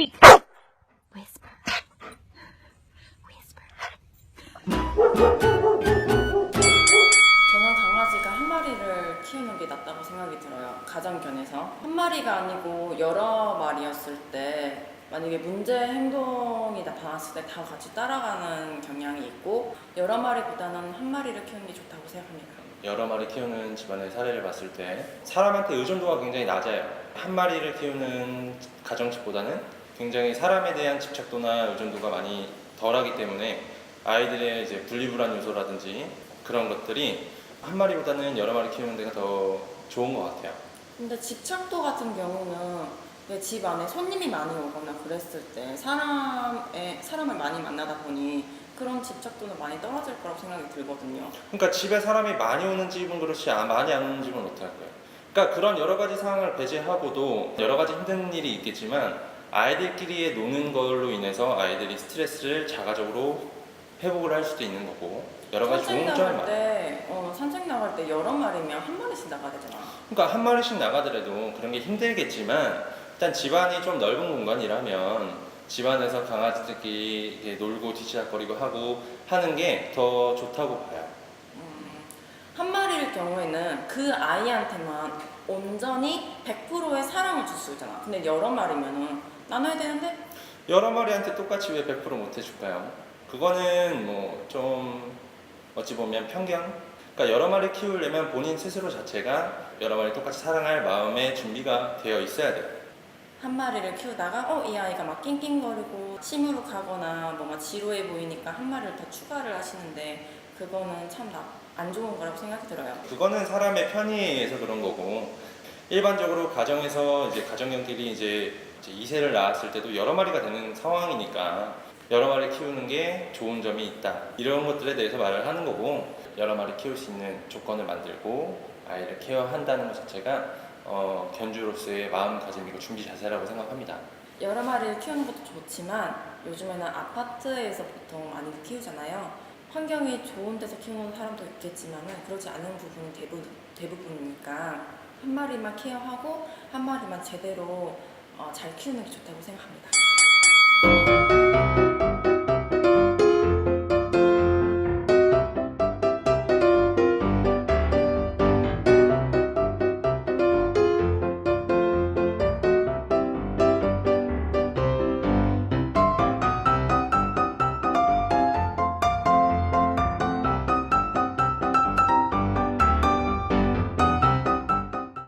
Whisper. Whisper. 저는 강아지가 한 마리를 키우는 게 낫다고 생각이 들어요. 가정견에서. 한 마리가 아니고 여러 마리였을 때 만약에 문제 행동이 나타났을 때 다 같이 따라가는 경향이 있고 여러 마리보다는 한 마리를 키우는 게 좋다고 생각합니다. 여러 마리 키우는 집안의 사례를 봤을 때 사람한테 의존도가 굉장히 낮아요. 한 마리를 키우는 가정집보다는 굉장히 사람에 대한 집착도나 의존도가 많이 덜하기 때문에 아이들의 이제 분리불안 요소라든지 그런 것들이 한 마리보다는 여러 마리 키우는 데가 더 좋은 것 같아요. 근데 집착도 같은 경우는 내집 안에 손님이 많이 오거나 그랬을 때 사람의, 사람을 많이 만나다 보니 그런 집착도는 많이 떨어질 거라고 생각이 들거든요. 그러니까 집에 사람이 많이 오는 집은 그렇지 아- 많이 안 오는 집은 어떡할까요? 그러니까 그런 여러 가지 상황을 배제하고도 여러 가지 힘든 일이 있겠지만 아이들끼리의 노는 걸로 인해서 아이들이 스트레스를 자가적으로 회복을 할 수도 있는 거고 여러 가지 산책 좋은 점이 나갈 많아요. 때, 어, 산책 나갈 때 여러 마리면 한 마리씩 나가야 되잖아. 그러니까 한 마리씩 나가더라도 그런 게 힘들겠지만 일단 집안이 좀 넓은 공간이라면 집안에서 강아지들끼리 이렇게 놀고 뒤치락거리고 하고 하는 게 더 좋다고 봐요. 경우에는 그 아이한테만 온전히 100%의 사랑을 줄 수 있잖아. 근데 여러 마리면은 나눠야 되는데 여러 마리한테 똑같이 왜 100%못 해줄까요? 그거는 뭐 좀 어찌 보면 편견? 그러니까 여러 마리 키우려면 본인 스스로 자체가 여러 마리 똑같이 사랑할 마음의 준비가 되어 있어야 돼요. 한 마리를 키우다가 어 이 아이가 막 낑낑거리고 시무룩하거나 뭔가 지루해 보이니까 한 마리를 더 추가를 하시는데 그거는 참 안 좋은 거라고 생각이 들어요. 그거는 사람의 편의에 의해서 그런 거고 일반적으로 가정에서 이제 가정형끼리 이제 이제 이세를 낳았을 때도 여러 마리가 되는 상황이니까 여러 마리 키우는 게 좋은 점이 있다 이런 것들에 대해서 말을 하는 거고 여러 마리 키울 수 있는 조건을 만들고 아이를 케어한다는 것 자체가 어, 견주로서의 마음가짐이고 준비 자세라고 생각합니다. 여러 마리를 키우는 것도 좋지만 요즘에는 아파트에서 보통 많이 키우잖아요. 환경이 좋은 데서 키우는 사람도 있겠지만은 그렇지 않은 부분이 대부분, 대부분이니까 한 마리만 케어하고 한 마리만 제대로 어, 잘 키우는 게 좋다고 생각합니다.